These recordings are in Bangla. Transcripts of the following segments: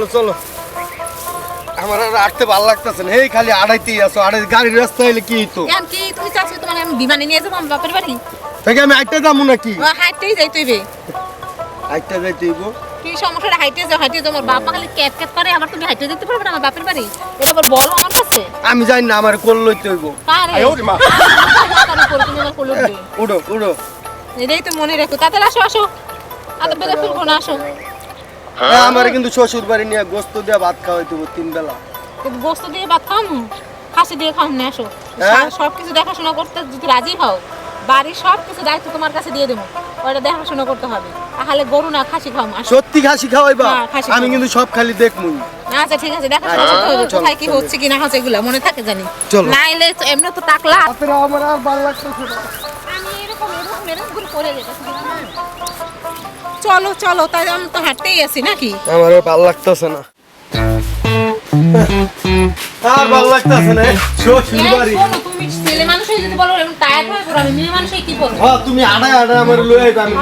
চলো চলো। আমার আর আটতে ভালো লাগতেছে না। এই খালি আড়াইতেই আছো। আড়াই গাড়ির রাস্তা হইলে কি তো কেন কি তুমি চাচ্ছ তোমার আমি বিমানে নিয়ে যাব আমার বাপের বাড়ি? থেকে আমি যাব নাকি? ও হাইটেই যাই তুই আটটা যাইতে হইব? কি সমস্যা হাইটে যাও হাইটে যাও। আমার বাবা খালি ক্যাট ক্যাট করে। আমার তুমি হাইটে যেতে পারবে না আমার বাপের বাড়ি? এটা আবার বলো আমার কাছে? আমি জানি না আমার কোল লইতে হইব। ওরে মা। তুমি আমার কোলে উঠবে উড়ো উড়ো। এটাই তো মনে রাখো। তাড়াতাড়ি আসো আসো। আত বেলা ফুলবো না আসো। আমার কিন্তু শ্বশুর বাড়ি নিয়ে গোস্ত দিয়ে ভাত খাওয়াইতে হইব তিন বেলা। গোস্ত দিয়ে ভাত খাম? খাসি দিয়ে খাম না আসো। হ্যাঁ? সব কিছু দেখাশোনা করতে যদি রাজি হও বাড়ির সব কিছু দায়িত্ব তোমার কাছে দিয়ে দেবো। ওটা দেখাশোনা করতে হবে। তাহলে গরু না খাসি খাম সত্যি খাসি খাওয়াইবা? হ্যাঁ, আমি কিন্তু সব খালি দেখমুই আচ্ছা ঠিক আছে দেখাশোনা করতে হবে। কোথায় কি হচ্ছে কি না হচ্ছে এগুলো মনে থাকে জানি। চলো। না এলে এমনি তো টাকলা। আমার আর ভালো লাগতেছে না। আমি এরকম এরকম এরকম করে যেতেছি। চলো চলো তাই আমি তো হাঁটতেই আছি নাকি? আমার আর ভালো লাগতেছে না। আর ভালো লাগতেছে না। তুমি ছেলে মানুষ হয়ে যদি বলো টায়ার্ড হয়ে পড়ো আমি মেয়ে মানুষ হয়ে কি করব? হ্যাঁ তুমি আমার লয়ে আইবা আমি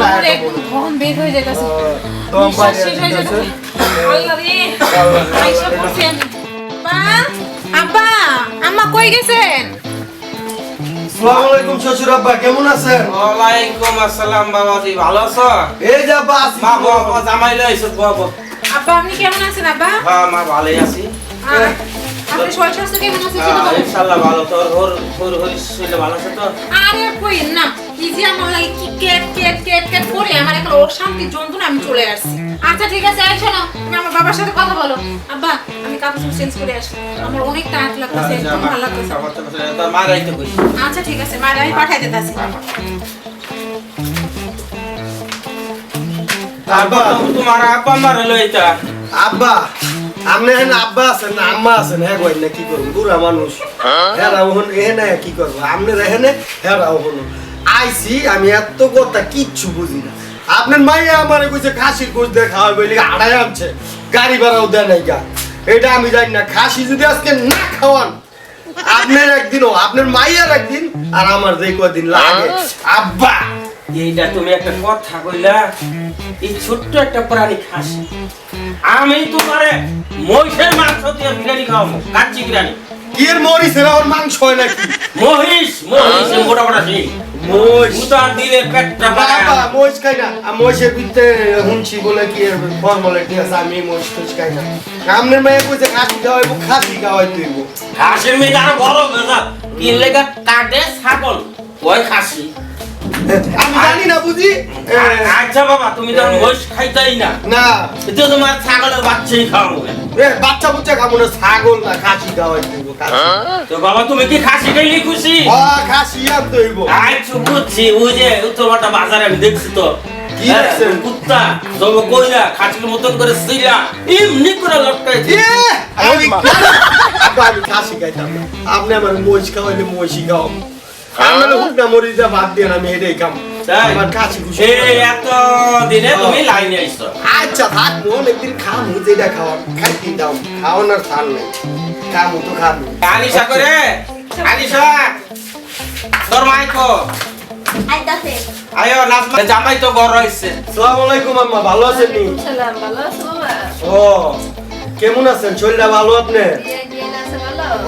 ঘন বের হয়ে তোমার নিঃশ্বাস শেষ হয়ে। আল্লাহ রে আইসা পড়ছি আমি। মা আব্বা আম্মা কই গেছেন? আসসালামু আলাইকুম শ্বশুর আব্বা কেমন আছেন? ওয়ালাইকুম আসসালাম বাবাজি ভালো আছো? এই যে আব্বা আছি। মা বাবা জামাই লইছো বাবা আব্বা আপনি কেমন আছেন আব্বা? হ্যাঁ মা ভালোই আছি। আর আপনার শরীর স্বাস্থ্য কেমন আছে সেটা হ্যাঁ, ইনশাআল্লাহ ভালো তোর হোর হোর হরিস শরীর ভালো আছে তো। আরে কই না কি যে আমার লাগে কি কেট কেট কেট কেট করে আমার একটা অশান্তি যন্ত্রণা আমি চলে আসছি। আচ্ছা ঠিক আছে এই শোনো তুমি আমার বাবার সাথে কথা বলো। আব্বা আমি কাপড় চেঞ্জ করে আসি। আমার অনেক টায়ার্ড লাগতেছে আচ্ছা, একদম ভালো লাগতেছে। মা রাইতে আচ্ছা ঠিক আছে মারে আমি পাঠাই দিতেছি। আব্বা তোমার আপা আমার লইতা আব্বা আপনি এখানে আব্বা আছেন না আম্মা আছেন? হ্যাঁ কই না কি করব? বুড়া মানুষ। হ্যাঁ রাহুন এখানে কি করব? আপনি এখানে হ্যাঁ রাহুন আইসি আমি এত কথা কিচ্ছু বুঝি না। আপনার মাইয়া আমার কইছে খাসির গোস দিয়ে খাওয়াই বলি আড়াই আনছে। গাড়ি ভাড়াও দেয় নাই গা। এটা আমি জানি না খাসি যদি আজকে না খাওয়ান আপনার একদিনও আপনার মাইয়ার একদিন আর আমার যে কদিন লাগে। আব্বা! এইটা তুমি একটা কথা কইলা এই ছোট্ট একটা প্রাণী খাসি। আমি তোমারে মহিষের মাংস দিয়ে বিরিয়ানি খাওয়াবো কাচ্চি বিরিয়ানি। এর মরিছে আমার মাংস হয় নাকি? মহিষ মহিষ মোটা মোটা সেই মহিষ। দিলে পেটটা বাবা বাড়ায়। খাই না। আর মহিষের ভিতরে হুনছি বলে কি এর ফর্মালিটি আছে? আমি মহিষ টহিষ খাই না। আমনের মেয়ে কইছে খাসি খাওয়াই তুইব খাসির মেয়ে আরও বড় বেজা কিনলে কাটে ছাগল? ওই খাসি? আমি জানি না বুঝি। আচ্ছা বাবা তুমি তো মহিষ খাইতাই না না। তো তোমার ছাগলের বাচ্চাই খাওয়াবো বাচ্চা বুচ্চা খাব না ছাগল না খাসি খাওয়াই তুইব তো বাবা তুমি কি খাসি খাইলে খুশি? ও খাসি আর তুইব আচ্ছা বুঝছি ওই যে উত্তরপাটা বাজারে আমি দেখছি তো। কি দেখছেন? কুত্তা জব খাসির মতন করে সিলা এমনি করে আমি খাসি খাইতাম। আপনি আমার মহিষ খাওয়াইলে মহিষই খাও আমার মরিচ দিয়ে আমি এটাই খাম আমার খাসি খুশি এত দিনে তুমি লাইনে আইছো। আচ্ছা মন একদিন খামু যেটা খাওয়া। খাইতে দাও? খাওয়ানোর থান নাই। খামু তো খামু। আনিশা করে? আনিশা তোর মাইকো আইতাছে। আয়ো নাজমা। জামাই তো ঘর রইছে আসসালামু আলাইকুম আম্মা। ভালো আছেন নি? সালাম ভালো আছো ও কেমন আছেন? শরীরটা ভালো আপনি?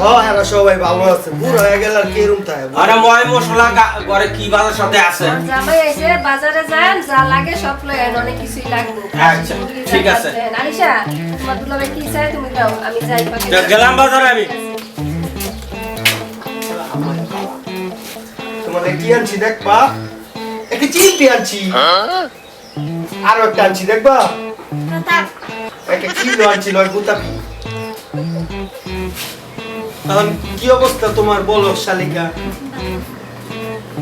হ্যাঁ সবাই ভালো আছে। বুড়ো হয়ে গেল আর কেরম তাই আরে ময় মশলা ঘরে কি বাজার সাথে আছে? জামাই এসে বাজারে যান যা লাগে সব লয়ে আন, অনেক কিছুই লাগবে। আচ্ছা, ঠিক আছে। আনিশা তোমার দুলাভাই কি চাই তুমি দাও আমি যাই তো গেলাম বাজারে আমি। তোমার কি আনছি দেখবা? একটা চিমটি আনছি। আরও একটা আনছি দেখবা? একটা কিলো আনছি লয় গুতাপি। এখন কি অবস্থা তোমার? বলো শালিকা।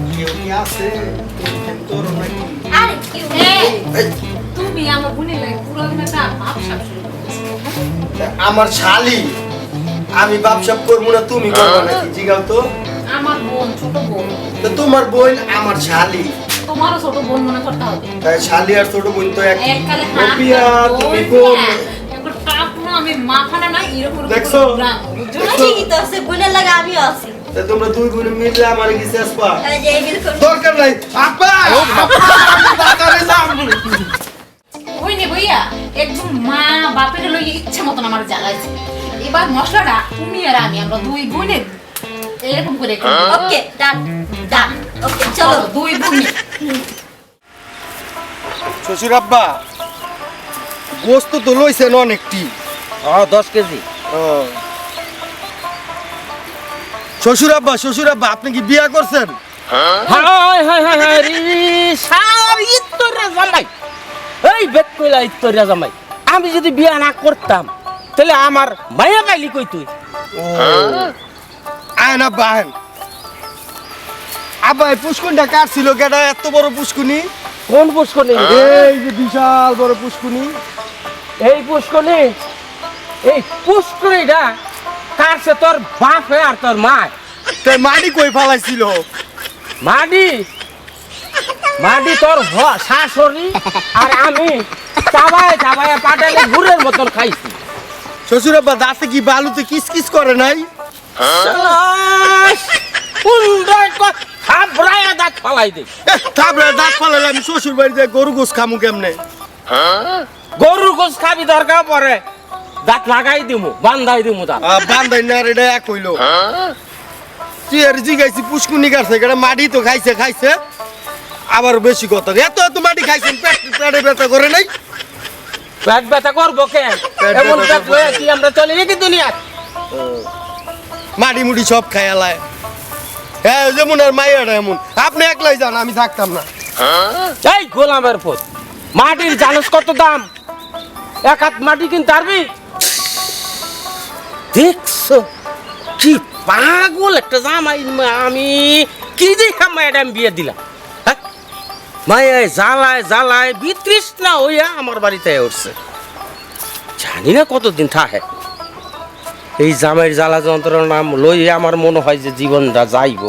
কেউ কি আছে? তোর নাকি? আরে কি এই, এই, তুমি আমার বোনের লাগে পুরো দিন একটা সাপ আমার শালি আমি বাপসাপ করব না তুমি করব নাকি? জিগাও তো। আমার বোন ছোট বোন। তো তোমার বোন আমার শালি। তোমারও ছোট বোন মনে করতে হবে। তাই শালি আর ছোট বোন তো এক তুমি বোন আমি মাখানা না এরকম এরকম দেখছ? গ্রাম, বুঝছ? ঠিকই তো আছে বোনের লাগে আমিও আছি। তোমরা দুই বোন মিললে আমার দরকার নাই। আপা আমি। হইনে বইয়া একজন মা বাপের লইয়ে ইচ্ছা মতন আমার জ্বালাইছে। এবার মশলাটা তুমি আর আমি আমরা দুই বোনের এরকম করে ওকে ডান ডান। ওকে চলো। দুই বোন। আব্বা গোস্ত তো লইছেন অনেকটি। ও দশ কেজি। ও। শ্বশুর আব্বা শ্বশুর আব্বা আপনি কি বিয়া করছেন? হাই হাই হাই হাই রে সার ইত্তরিয়া জামাই। এই বেত কইলা ইত্তরিয়া জামাই। আমি যদি বিয়া না করতাম তাহলে আমার মায়া পাইলি কই তুই? ও আয়ন আব্বা আয়ন আব্বা এই পুষ্কুনটা কাটছিল কেটা এত বড় পুষ্কুনি কোন পুষ্কনি এই যে বিশাল বড় পুষ্কুনি এই পুষ্কনি এই পুষ্করিটা কারছে তোর বাপে আর তোর মা। তাই মাটি কই ফালাইছিল? মাটি? মাটি তোর শাশুড়ি আর আমি চাবায় চাবায় পাটালে ঘুরের মতন খাইছি। শ্বশুর আব্বা দাঁতে কি বালুতে কিস কিস করে নাই? থাবড়ায়া দাঁত ফালাই দে। তারপরে দাঁত ফালাইলে আমি শ্বশুর বাড়িতে গরু গোস খামু কেমনে? গরুর গোস খাবি দরকার পরে দাঁত লাগাই দিমু বান্ধাই দিমু দাঁত। বান্ধাই না এটা এক হইল তুই আর জিগাইছি পুষ্কুনি কাটছে এটা মাটি তো খাইছে খাইছে। আবার বেশি কথা এত এত মাটি খাইছেন পেট পেটে ব্যথা করে নাই? পেট ব্যথা করব কেন এমন পেট। লয়ে কি আমরা চলে নাকি দুনিয়া মাটি মুটি সব খাই আলায় হ্যাঁ যেমন আর মাইয়াটা এমন। আপনি একলাই যান আমি থাকতাম না। এই গোলামের পথ মাটির জানোস কত দাম? এক হাত মাটি কিনতে পারবি? দেখছ? কি পাগল একটা জামাই আমি। কি দেখা মায়ের আমি বিয়ে দিলাম হ্যাঁ? মায়ের জ্বালায় জ্বালায় বিতৃষ্ণা হইয়া আমার বাড়িতে উঠছে। জানি না কতদিন থাকে। এই জামাইয়ের জ্বালা যন্ত্রণা লই আমার মনে হয় যে জীবনটা যাইব।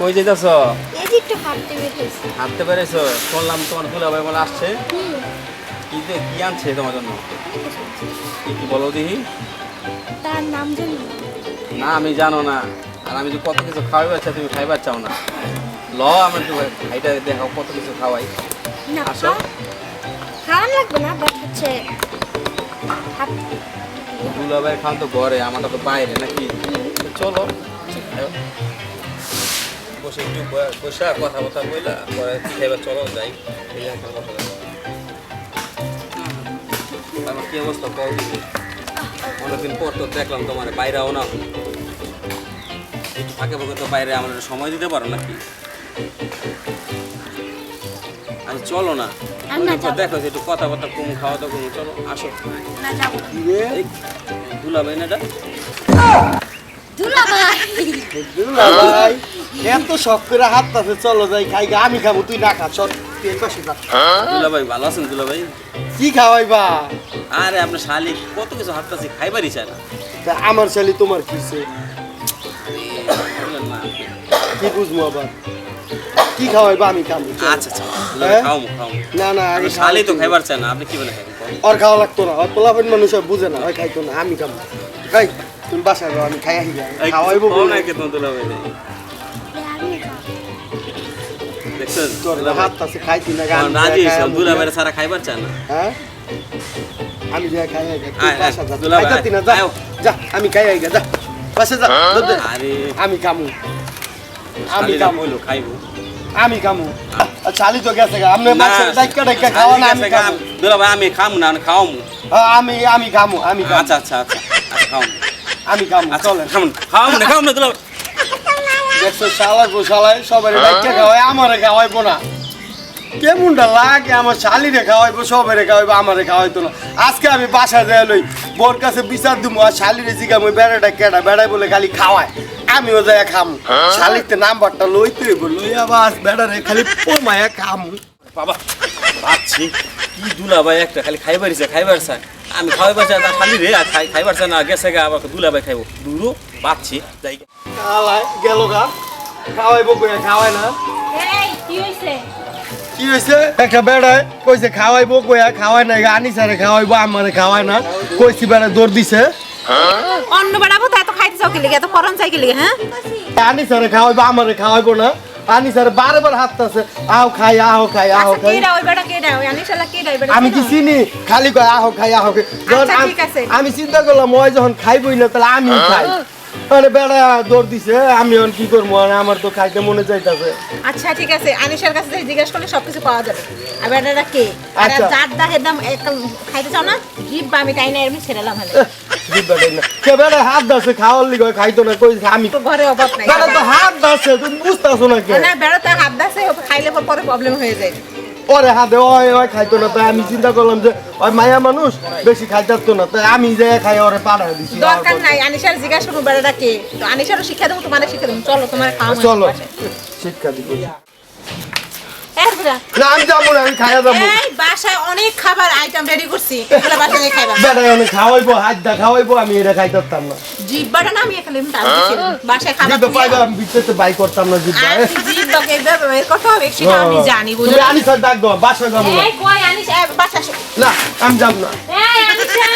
কই যাইতেছ? এই হাঁটতে পেরেছ শুনলাম তোমার দুলাভাই বলে আসছে। কি দে কি আনছে তোমার জন্য? কি কি বলো দেখি। তার নাম জানি না। আমি জানো না। আর আমি তো কত কিছু খাওয়াই চাই তুমি খাইবার চাও না। ল আমার ভাইটা দেখাও কত কিছু খাওয়াই। না আসো। খাওয়া- খাওয়ান লাগবে না বাট হচ্ছে দুলাভাই খান তো ঘরে আমারটা তো বাইরে নাকি? চলো। বসে একটু বসে কথা কথা বললা পরে খাইবার চলো যাই। এই কথা কি অবস্থা? দিদি অনেকদিন পর তো দেখলাম তোমার বাইরেও না। ফাঁকে ফাঁকে তো বাইরে আমাদের সময় দিতে পারো নাকি? আচ্ছা চলো না। দেখো একটু কথা বার্তা কম খাওয়া দাওয়া কম চলো আসো। না যাব না। ভাই এত শখ করে হাত চলো যাই খাই আমি খাব তুই না খা চল। এই পাশে যা। দুলাভাই ভালো আছেন দুলাভাই? কি খাওয়াইবা? আরে আপনার শালিক কত কিছু হাতটাছি খাইবারই চায় না। তা আমার ছেলে তোমার কিসে বুঝলেন না। কি বুঝব আবার? কি খাওয়াইবা আমি খাব চল। আচ্ছা আচ্ছা হ্যাঁ? খাও খাও না না আগে আপনার শালি তো খাওয়াই খাইবার চায় না আপনি কি বলে খাবেন কোন? ওর খাওয়া লাগতো না ওর পোলাপেন মানুষ আর বুঝে না খাইতো না আমি খাব খাই তুমি বাসায় আমি খাই আসি খাওয়াইবো না। দেখছেন তোর? হাত পাশে খাইতি না গান রাজি হয়েছে দুলাভাইয়ের সারা খাইবার চায় না। হ্যাঁ? আমি যা খাই যা। দুলা ভাই, খাইতাতি না যা। যা আমি খাই আগে যা। বাসা যা দে। আরে। আমি কামু। আমি কামু। হইল খাইবো। আমি কামু। চালি তো গেছে গা আপনি না, বাসা ডাইকা ডাইকা খাওয়া না আমি গেছে গা, দুলাভাই আমি খাম না আমি হ্যাঁ, আমি আমি কামু আমি আচ্ছা আচ্ছা আচ্ছা আচ্ছা আমি কামু আচ্ছা চলেন। খামুন খাওয়ামু না না দুলাভাই। দেখছ শালাই গোশালাই সবাই ডাইকা খাওয়াই আমারে খাওয়াইবো না। কেমনটা লাগে আমার শালিরে খাওয়াইবো সবাই খাওয়াইবো আমারে খাওয়াইতো না। আজকে আমি বাসা যাই লই বোর কাছে বিচার দিমু আর শালিরে জিগাম ওই বেড়াটা কেটা বেড়াই বলে খালি খাওয়ায়। আমিও যাই খামু। শালিতে নাম্বারটা লইতে হইব লইয়া বাস বেড়ারে খালি পোমায়া খামু। বাবা ভাবছি কি দুলাভাই একটা খালি খাইবার ইচ্ছা খাইবার চায় আমি খাইবার চাই খালি রে আর খাই খাইবার চাই না গেছে গা আবার দুলাভাই খাইবো। দূরও পাচ্ছি যাই। আলাই গেল গা। খাওয়াইবো কইয়া খাওয়াই না। এই কি হইছে? কি হয়েছে একটা বেড়ায় কইছে খাওয়াইবো কইয়া খাওয়াই না আনি সারে খাওয়াইবো আমারে খাওয়াই না। কইছি বেড়া দৌড় দিছে। অন্য বেড়াবো তো এত খাইতে চাও কি লিগে? এত করন চাই কি লিগে হ্যাঁ? আনি সারে খাওয়াইবো আমারে খাওয়াইবো না। আনি স্যার বারে বার আও খাই আও খাই আও আচ্ছা খাই। কেডা ওই বেটা কেডা ওই আনিশালা কেডা ওই বেটা আমি কি চিনি? খালি কয় আহো খাই যখন আচ্ছা, আম- আছে। চিন্তা করলাম ওই যখন খাইবই না তাহলে আমি খাই। মানে বেড়া দৌড় দিছে আমি এখন কি করব? আর আমার তো খাইতে মনে চাইতাছে আচ্ছা ঠিক আছে। আনিশার কাছে থেকে জিজ্ঞেস করলে সবকিছু পাওয়া যাবে। আর বেটাটা কে? আর আচ্ছা। যার দাহের দাম খাইতে চাও না? জিভ বা আমি তাই না এমনি ছেড়েলাম হলে। না। কে বেড়া হাত দাসে খাওয়ার লিগে খাইতো না কই আমি তো ঘরে অভাব নাই। বেড়া তো হাত দাসে তুমি বুঝতেছো না কে? না বেড়াতে হাত দাসে খাইলে পর পরে প্রবলেম হয়ে যায়। ওরে হাতে ওই ওই খাইতো না তাই আমি চিন্তা করলাম যে ওই মায়া মানুষ বেশি খাইতাতো না তাই আমি যে খাই ওরে পাড়ায় দিছি। দরকার নাই আনিশার জিজ্ঞাসা করব বেড়াটা কে? তো আনিশারও শিক্ষা দেবো তোমার শিক্ষা দেবো। চলো তোমার খাওয়া চলো শিক্ষা দিব। না আমি যাব না আমি খাইয়া যাব। এই বাসায় অনেক খাবার আইটেম রেডি করছি এগুলো বাসায় খাইবা। বেড়া অনেক খাওয়াইবো হাত দা খাওয়াইবো আমি এটা খাইতাম না। জিব্বাটা না আমি এখানে বাসায় খাবার জিব্বা পাইবা বিচতে বাই করতাম না জিব্বা জিব্বাকে বের করতে হবে সেটা আমি জানি বুঝলি? আনি স্যার ডাক দাও বাসা যাব এই কই আনিস? বাসা না আমি যাব না। এই আনিশা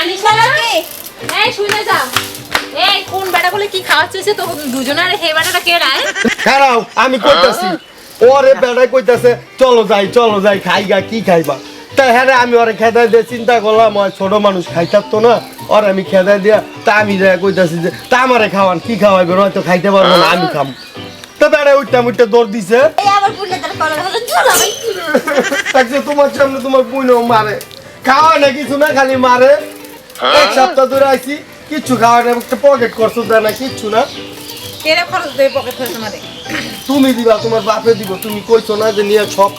আনিশা কে? এই শুনে যাও এই কোন বেটা বলে কি খাওয়াচ্ছে তো? দুজনের হে বেটাটা কে রায় খারাও আমি কইতাছি। ওরে বেড়াই কইতাছে চলো যাই চলো যাই খাইগা কি খাইবা? তা হ্যাঁ আমি ওরে খেদাই দিয়ে চিন্তা করলাম ওই ছোট মানুষ খাইতাতো না ওর আমি খেদাই দিয়া তা আমি কইতাছি যে তা আমারে খাওয়ান কি খাওয়াইবে হয়তো খাইতে পারব না আমি খাম। তো বেড়াই উঠতাম উঠতে দৌড় দিছে। তোমার সামনে তোমার বুনো মারে। খাওয়া না কিছু না খালি মারে। এক সপ্তাহ ধরে আইছি কিচ্ছু খাওয়া না একটা পকেট করছ না কিচ্ছু না। কেরে খরচ দেবে পকেট খরচ আমাদের তুমি দিবা তোমার বাপে দিব তুমি কইছো না যে নিয়ে সব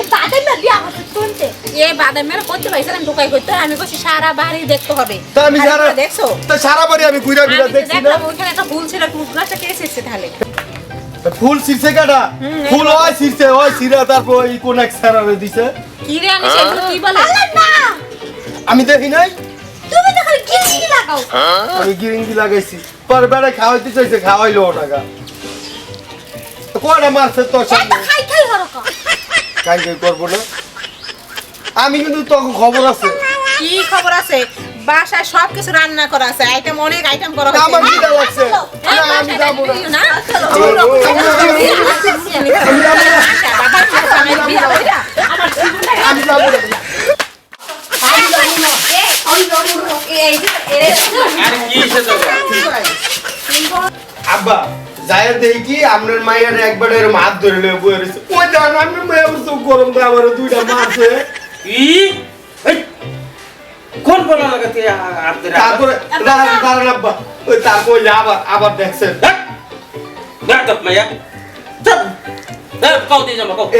এই বাদাম না বিয়া করতে শুনতে এ বাদামের করতে পাইছিলাম ঢুকাই করতে আমি কইছি সারা বাড়ি দেখতে হবে। তা আমি সারা দেখছ? তা সারা বাড়ি আমি ঘুরা ঘুরা দেখছি না। দেখলাম ওইখানে একটা ফুল ছিল টুকরাটা কে এসেছে তাহলে? ফুল ছিঁড়ছে কাটা? ফুল হয় ছিঁড়ছে হয় ছিঁড়া তারপর এই কোন এক সারারে দিছে। কি রে আমি সেগুলো কি বলে? আমি দেখি নাই? তুমি তো খালি গিরি লাগাও। আমি গিরিঙ্গি লাগাইছি। পর বেড়ে খাওয়াইতে চাইছে খাওয়াইলো টাকা কয়টা মারছে তোর সামনে? খাই খাই হরকা কাই কাই করব না? আমি কিন্তু তখন খবর আছে। কি খবর আছে? বাসায় সব কিছু রান্না করা আছে আইটেম অনেক আইটেম করা আমার খিদা লাগছে এই না, আমি যাব না। আমি যাব না। বাবা আমি যাব না। এরে আব্বা দেখি কি আপনার মায়ের একবার এরম হাত ধরে লয়ে বয়ে রয়েছে। ওই দেখেন আপনার মায়ের গরম তো আমার দুইটা মারছে ই? কোন বলা লাগাতে তারপরে দাঁড়ান দাঁড়ান আব্বা। ওই তারপর আবার আবার দেখছেন। দেখ মাইয়া।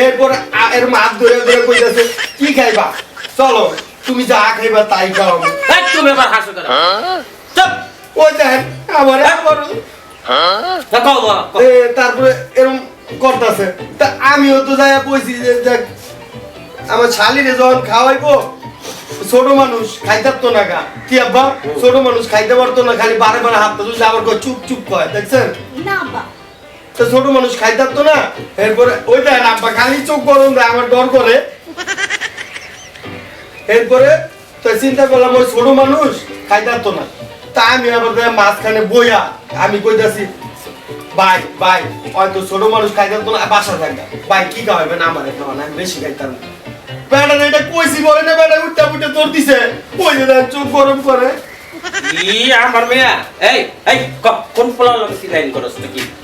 এরপরে এরম হাত ধরে ধরে কইতাছে কি খাইবা? চলো। তুমি যা খাইবা তাই খাও এই তুমি এবার হাসো কেন? চল ওই দেখেন আবার আবার কও। এ, তারপরে এরম করতেছে। তা আমিও তো যাই কইছি যে দেখ আমার শালিরে যখন খাওয়াইবো ছোট মানুষ খাইতে তো না গা। কি আব্বা? ছোট মানুষ খাইতে পারতো না খালি বারে বারে হাত তুলছে আবার কয় চুপ চুপ কয় দেখছেন? না বা তো ছোট মানুষ খাইতে তো না এরপরে ওই দেখেন আব্বা খালি চোখ গরম দেয় আমার ডর করে। এরপরে তো চিন্তা করলাম, ওই ছোট মানুষ খাইতে তো না। তা আমি আবার মাঝখানে বইয়া আমি কইতাছি, ভাই ভাই, হয়তো ছোট মানুষ খাইতে তো না বাসা থাকবে ভাই, কি খাওয়াবেন আমার খাওয়ান? আমি বেশি খাইতাম না। বেটা এটা কইছি বলে না বেটা, উঠতে উঠতে তোর দিছে। ওই যে চোখ গরম করে। আমার মেয়া। এই এই কোন পোলা লাগাতে লাইন করছ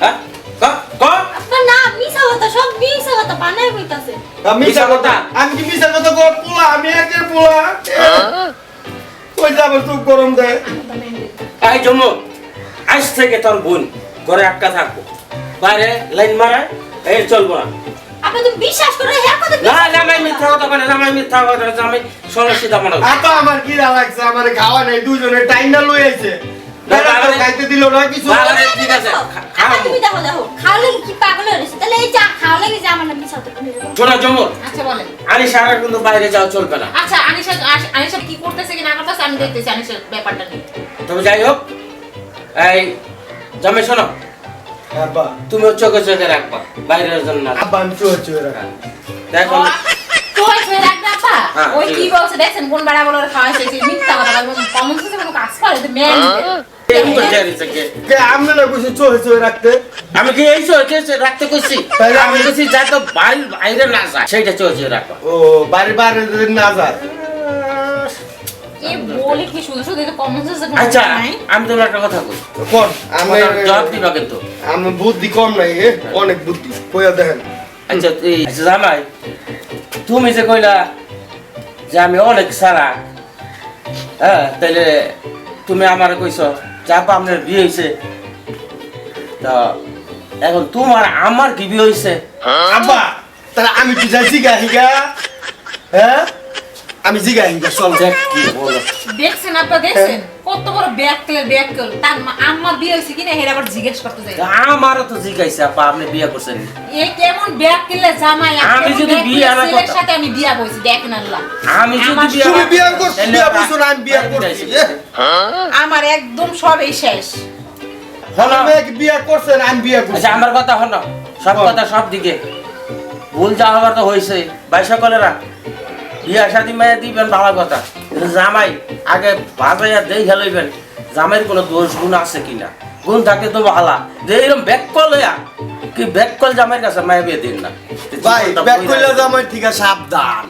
হ্যাঁ? ক ক আপনার না মিছা কথা সব মিছা কথা বানাই কইতাছে আমি মিশা কথা। আমি কি কথা কর পোলা আমি একের পোলা। ওই যে আবার গরম দেয় এই জমো আজ থেকে তোর বোন ঘরে আটকা থাকব। বাইরে লাইন মারা এই চলবো না। আপনি তুমি বিশ্বাস করে হ্যাঁ কথা না জামাই মিথ্যা কথা বলে মিথ্যা কথা ষোলো সিধা আমার কি লাগছে আমার খাওয়া নাই দুজনে টাইম না লই আইছে। না, খাইতে দিল না কিছু। ঠিক আছে, খাও। তুমি দেখো দেখো। খাওয়া কি পাগল তাহলে এই চা খাওয়া লাগি যে না মিছা কথা জমর আচ্ছা বলেন। আনি সারা কিন্তু বাইরে যাওয়া চলবে না। আচ্ছা আনিশা আনিশা কি করতেছে কি না করতেছে আমি দেখতেছি আনিশার ব্যাপারটা নিয়ে। তবে যাই হোক এই শোনো। আব্বা। চোখে চোখে রাখবা বাইরের জন্য না। আব্বা আমি দেখো তো হয়ে রাখবে ওই কি বলছে দেখছেন কোন বেড়া বলে খাওয়াইছে যে মিথ্যা কথা কমন সেন্সে কোনো কাজ করে? মেয়ে এই মুহূর্তে বসে আছে কে কে আমনে না কইছে চোহে চোহে রাখতে? আমি কি এই চলছে রাখতে কইছি? তাহলে আমি আমি- কইছি যাই তো বাড়ির বাইরে না যায় সেইটা চলছে রাখো। ও বাড়ি বাইরে না যায় এ বলে কি শুধু শুধু এটা কমন সেন্স আচ্ছা আমি তোমার একটা কথা কই। কোন? আমি জবাব দিবা কিন্তু। আমি বুদ্ধি কম নাই অনেক বুদ্ধি। কইয়া দেখেন। আচ্ছা এই আচ্ছা, জামাই তুমি যে কইলা যে আমি অনেক সারা হ্যাঁ তাইলে তুমি আমার কইছ চাপা আপনার বিয়ে হয়েছে তা এখন তোমার আমার কি বিয়ে হয়েছে আব্বা তাহলে আমি কি যাই জিগা হিগা? হ্যাঁ? আমি জিগা হিগা চল। দেখ কি বলো। দেখছেন আপা দেখছেন? কত বড় ব্যাগ কেলে ব্যাগ কেল তার আম্মা বিয়ে হয়েছে কিনা হেরা আবার জিজ্ঞেস করতে যায় আমারও তো জিজ্ঞাসা আপা আপনি বিয়ে করছেন। এ কেমন জামাই আমি যদি বিয়ে কিনলে না করতাম। সাথে আমি বিয়া দেখেন আল্লাহ আমি যদি আমার- বিয়ে তুমি বিয়ে করছ, বিয়ে করছ না, আমি বিয়ে করছি, এসে আমার একদম সব এই শেষ। হলো। বিয়ে করছেন আমি বিয়ে করছি। আচ্ছা আমার কথা হলো সব কথা সব দিকে। ভুল যা হবার তো হয়েছে বাইশা কলেরা বিয়া শাদি মায়া দিবেন ভালো কথা। কিন্তু জামাই, আগে বাজাইয়া দেই হেলাইবেন জামাইয়ের কোনো দোষ গুণ আছে কিনা। গুণ থাকে তো ভালা যে এরকম ব্যাক কল হইয়া কি ব্যাক কল জামাইয়ের কাছে মায়া বিয়ে দিন না। জামাই ঠিক আছে, সাবধান।